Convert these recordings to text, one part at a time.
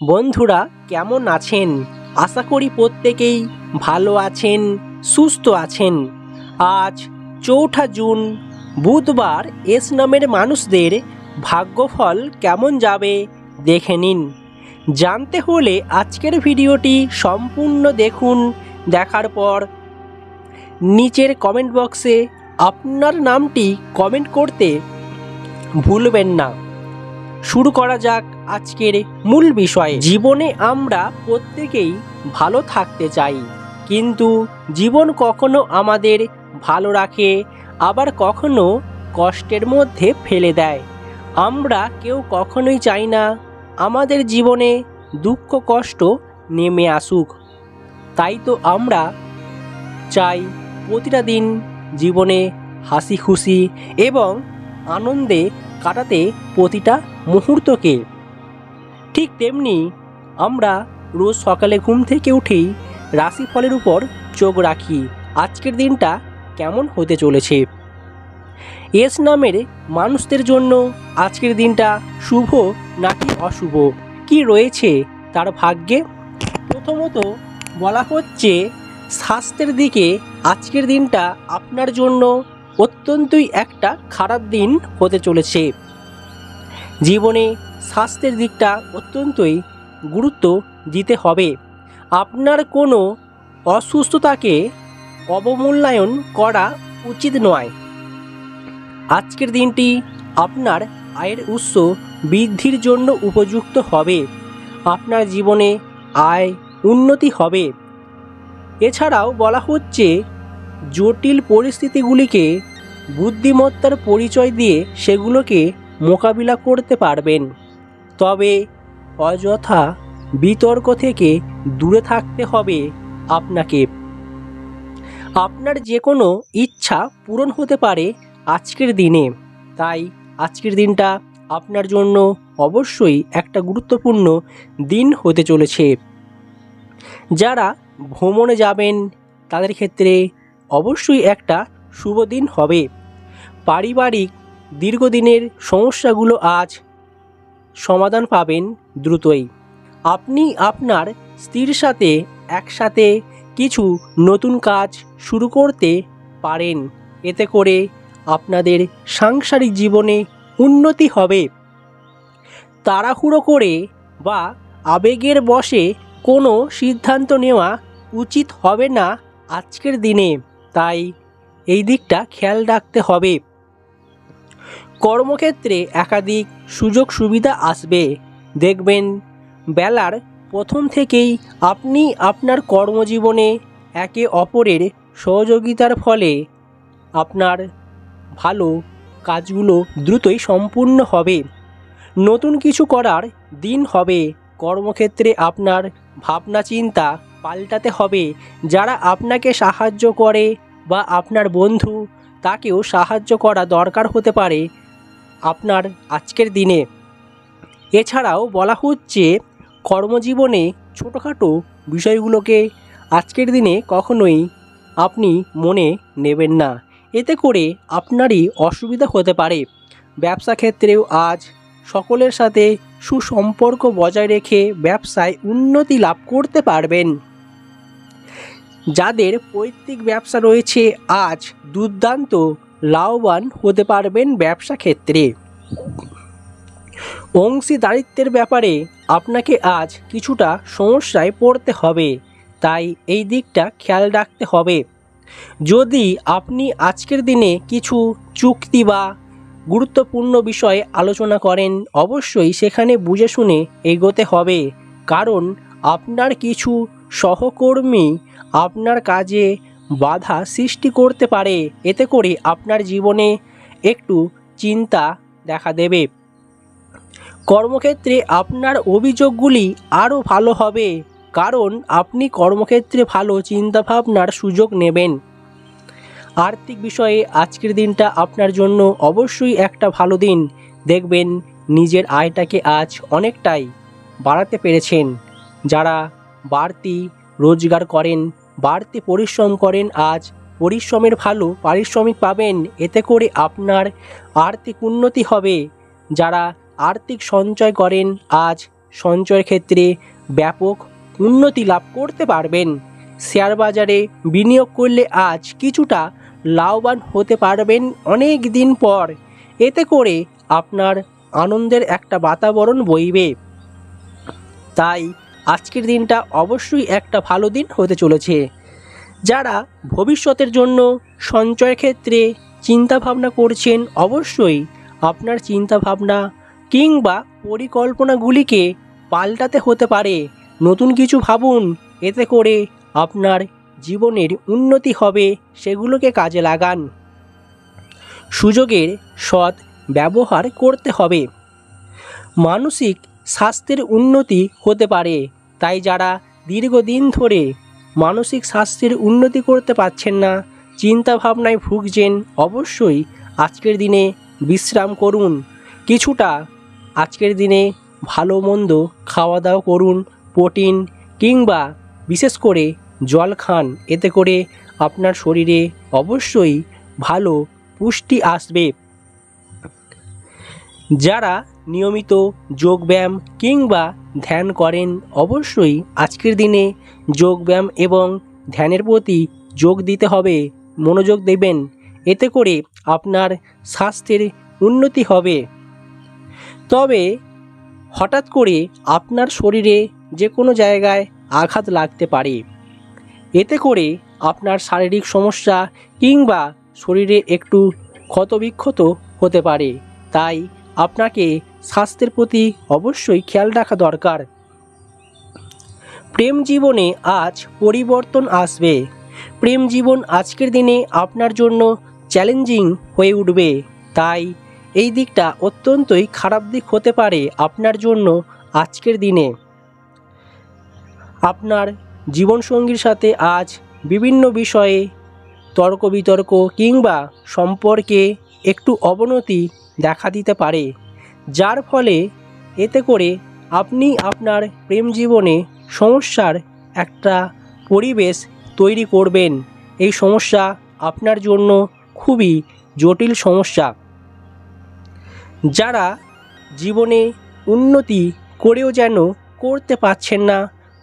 বন্ধুরা, কেমন আছেন? আশা করি প্রত্যেকেই ভালো আছেন, সুস্থ আছেন। আজ চৌঠা জুন, বুধবার এস নামের মানুষদের ভাগ্যফল কেমন যাবে দেখে নিন। জানতে হলে আজকের ভিডিওটি সম্পূর্ণ দেখুন, দেখার পর নিচের কমেন্ট বক্সে আপনার নামটি কমেন্ট করতে ভুলবেন না। শুরু করা যাক আজকের মূল বিষয়, জীবনে আমরা প্রত্যেকেই ভালো থাকতে চাই। কিন্তু জীবন কখনো আমাদের ভালো রাখে, আবার কখনো কষ্টের মধ্যে ফেলে দেয়। আমরা কেউ কখনোই চাই না আমাদের জীবনে দুঃখ, কষ্ট নেমে আসুক। তাই তো আমরা চাই প্রতিটা দিন জীবনে হাসি খুশি এবং আনন্দে কাটাতে প্রতিটা মুহূর্তকে। ঠিক তেমনি আমরা রোজ সকালে ঘুম থেকে উঠেই রাশিফলের উপর চোখ রাখি। আজকের দিনটা কেমন হতে চলেছে? এস নামের মানুষদের জন্য আজকের দিনটা শুভ নাকি অশুভ? কি রয়েছে তার ভাগ্যে? প্রথমত বলা হচ্ছে, স্বাস্থ্যের দিকে আজকের দিনটা আপনার জন্য অত্যন্তই একটা খারাপ দিন হতে চলেছে। জীবনে স্বাস্থ্যের দিকটা অত্যন্তই গুরুত্ব দিতে হবে। আপনার কোনো অসুস্থতাকে অবমূল্যায়ন করা উচিত নয়। আজকের দিনটি আপনার আয়ের উৎস বৃদ্ধির জন্য উপযুক্ত হবে। আপনার জীবনে আয় উন্নতি হবে। এছাড়াও বলা হচ্ছে, জটিল পরিস্থিতিগুলিকে বুদ্ধিমত্তার পরিচয় দিয়ে সেগুলোকে মোকাবিলা করতে পারবেন। তবে অযথা বিতর্ক থেকে দূরে থাকতে হবে আপনাকে। আপনার যে কোনো ইচ্ছা পূরণ হতে পারে আজকের দিনে। তাই আজকের দিনটা আপনার জন্য অবশ্যই একটা গুরুত্বপূর্ণ দিন হতে চলেছে। যারা ভ্রমণে যাবেন, তাদের ক্ষেত্রে অবশ্যই একটা শুভ দিন হবে। পারিবারিক দীর্ঘদিনের সমস্যাগুলো আজ সমাধান পাবেন দ্রুতই। আপনি আপনার স্ত্রীর সাথে একসাথে কিছু নতুন কাজ শুরু করতে পারেন। এতে করে আপনাদের সাংসারিক জীবনে উন্নতি হবে। তাড়াহুড়ো করে বা আবেগের বশে কোনো সিদ্ধান্ত নেওয়া উচিত হবে না আজকের দিনে। তাই এই দিকটা খেয়াল রাখতে হবে। কর্মক্ষেত্রে একাধিক সুযোগ সুবিধা আসবে। দেখবেন, বেলার প্রথম থেকেই আপনি আপনার কর্মজীবনে একে অপরের সহযোগিতার ফলে আপনার ভালো কাজগুলো দ্রুতই সম্পূর্ণ হবে। নতুন কিছু করার দিন হবে। কর্মক্ষেত্রে আপনার ভাবনা চিন্তা পাল্টাতে হবে। যারা আপনাকে সাহায্য করে বা আপনার বন্ধু, তাকেও সাহায্য করা দরকার হতে পারে। আপনার আজকের দিনে। এছাড়াও বলা হচ্ছে, কর্মজীবনে ছোটোখাটো বিষয়গুলোকে আজকের দিনে কখনোই আপনি মনে নেবেন না। এতে করে আপনারই অসুবিধা হতে পারে। ব্যবসা ক্ষেত্রেও আজ সকলের সাথে সুসম্পর্ক বজায় রেখে ব্যবসায় উন্নতি লাভ করতে পারবেন। যাদের পৈতৃক ব্যবসা রয়েছে, আজ দুর্দান্ত লাভবান হতে পারবেন ব্যবসা ক্ষেত্রে। অংশীদারিত্বের ব্যাপারে আপনাকে আজ কিছুটা সমস্যায় পড়তে হবে, তাই এই দিকটা খেয়াল রাখতে হবে। যদি আপনি আজকের দিনে কিছু চুক্তি বা গুরুত্বপূর্ণ বিষয়ে আলোচনা করেন, অবশ্যই সেখানে বুঝে শুনে এগোতে হবে, কারণ আপনার কিছু সহকর্মী আপনার কাজে বাধা সৃষ্টি করতে পারে। এতে করে আপনার জীবনে একটু চিন্তা দেখা দেবে। কর্মক্ষেত্রে আপনার অভিযোগগুলি আরও ভালো হবে, কারণ আপনি কর্মক্ষেত্রে ভালো চিন্তাভাবনার সুযোগ নেবেন। আর্থিক বিষয়ে আজকের দিনটা আপনার জন্য অবশ্যই একটা ভালো দিন। দেখবেন নিজের আয়টাকে আজ অনেকটাই বাড়াতে পেরেছেন। যারা বাড়তি রোজগার করেন বাড়তি পরিশ্রম করেন, আজ পরিশ্রমের ভালো পারিশ্রমিক পাবেন। এতে করে আপনার আর্থিক উন্নতি হবে। যারা আর্থিক সঞ্চয় করেন, আজ সঞ্চয়ের ক্ষেত্রে ব্যাপক উন্নতি লাভ করতে পারবেন। শেয়ার বাজারে বিনিয়োগ করলে আজ কিছুটা লাভবান হতে পারবেন অনেক দিন পর। এতে করে আপনার আনন্দের একটা বাতাবরণ বইবে। তাই আজকের দিনটা অবশ্যই একটা ভালো দিন হতে চলেছে। যারা ভবিষ্যতের জন্য সঞ্চয়ের ক্ষেত্রে চিন্তা ভাবনা করছেন, অবশ্যই আপনার চিন্তা ভাবনা কিংবা পরিকল্পনাগুলিকে পাল্টাতে হতে পারে। নতুন কিছু ভাবুন, এতে করে আপনার জীবনের উন্নতি হবে, সেগুলোকে কাজে লাগান। সুযোগের সৎ ব্যবহার করতে হবে। মানসিক স্বাস্থ্যের উন্নতি হতে পারে। তাই যারা দীর্ঘদিন ধরে মানসিক স্বাস্থ্যের উন্নতি করতে পারছেন না চিন্তা ভাবনায় ভুগছেন, অবশ্যই আজকের দিনে বিশ্রাম করুন। কিছুটা আজকের দিনে ভালো মন্দ খাওয়া দাওয়া করুন, প্রোটিন কিংবা বিশেষ করে জল খান। এতে করে আপনার শরীরে অবশ্যই ভালো পুষ্টি আসবে। যারা নিয়মিত যোগব্যায়াম কিংবা ধ্যান করেন অবশ্যই আজকের দিনে যোগব্যায়াম এবং ধ্যানের প্রতি যোগ দিতে হবে, মনোযোগ দেবেন। এতে করে আপনার স্বাস্থ্যের উন্নতি হবে। তবে হঠাৎ করে আপনার শরীরে যে কোনো জায়গায় আঘাত লাগতে পারে। এতে করে আপনার শারীরিক সমস্যা কিংবা শরীরে একটু ক্ষতবিক্ষত হতে পারে। তাই আপনাকে স্বাস্থ্যের প্রতি অবশ্যই খেয়াল রাখা দরকার। প্রেম জীবনে আজ পরিবর্তন আসবে। প্রেম জীবন আজকের দিনে আপনার জন্য চ্যালেঞ্জিং হয়ে উঠবে। তাই এই দিকটা অত্যন্তই খারাপ দিক হতে পারে আপনার জন্য আজকের দিনে। আপনার জীবনসঙ্গীর সাথে আজ বিভিন্ন বিষয়ে তর্ক বিতর্ক কিংবা সম্পর্কে একটু অবনতি দেখা দিতে পারে, যার ফলে এতে করে আপনি আপনার প্রেম জীবনে সমস্যার একটা পরিবেশ তৈরি করবেন। এই সমস্যা আপনার জন্য খুবই জটিল সমস্যা। যারা জীবনে উন্নতি করেও যেন করতে পারছেন না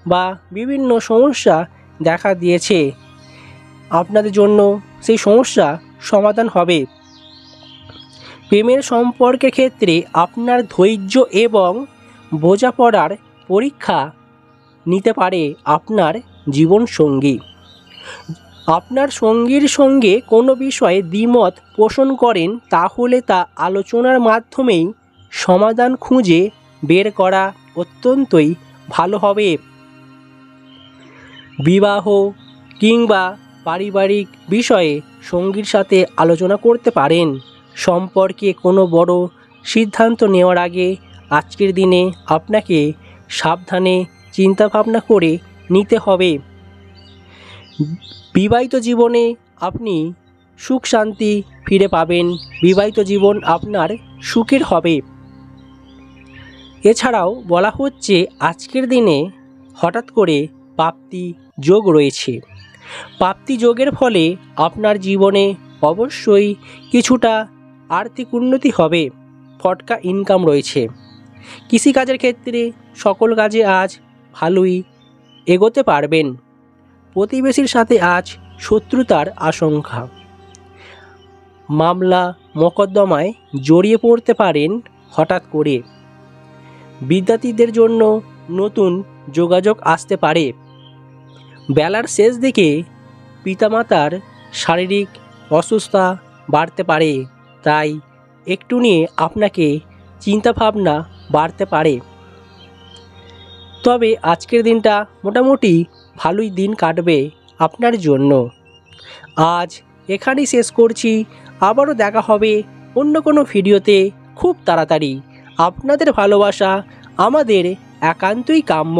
বা বিভিন্ন সমস্যা দেখা দিয়েছে, আপনাদের জন্য সেই সমস্যা সমাধান হবে। প্রেমের সম্পর্কের ক্ষেত্রে আপনার ধৈর্য এবং বোঝাপড়ার পরীক্ষা নিতে পারে আপনার জীবনসঙ্গী। আপনার সঙ্গীর সঙ্গে কোনো বিষয়ে দ্বিমত পোষণ করেন তাহলে তা আলোচনার মাধ্যমেই সমাধান খুঁজে বের করা অত্যন্তই ভালো হবে। বিবাহ কিংবা পারিবারিক বিষয়ে সঙ্গীর সাথে আলোচনা করতে পারেন। সম্পর্কে কোনো বড় সিদ্ধান্ত নেওয়ার আগে আজকের দিনে আপনাকে সাবধানে চিন্তাভাবনা করে নিতে হবে। বিবাহিত জীবনে আপনি সুখ শান্তি ফিরে পাবেন। বিবাহিত জীবন আপনার সুখের হবে। এছাড়াও বলা হচ্ছে আজকের দিনে হঠাৎ করে প্রাপ্তি যোগ রয়েছে। প্রাপ্তি যোগের ফলে আপনার জীবনে অবশ্যই কিছুটা আর্থিক উন্নতি হবে, ফটকা ইনকাম রয়েছে। কৃষিকাজের ক্ষেত্রে সকল কাজে আজ ভালোই এগোতে পারবেন। প্রতিবেশীর সাথে আজ শত্রুতার আশঙ্কা। মামলা মকদ্দমায় জড়িয়ে পড়তে পারেন হঠাৎ করে। বিদ্যার্থীদের জন্য নতুন যোগাযোগ আসতে পারে। বেলার শেষ দিকে পিতামাতার শারীরিক অসুস্থতা বাড়তে পারে। তাই একটু নিয়ে আপনাকে চিন্তাভাবনা বাড়তে পারে। তবে আজকের দিনটা মোটামুটি ভালোই দিন কাটবে আপনার জন্য। আজ এখানেই শেষ করছি। আবারও দেখা হবে অন্য কোনো ভিডিওতে খুব তাড়াতাড়ি। আপনাদের ভালোবাসা আমাদের একান্তই কাম্য।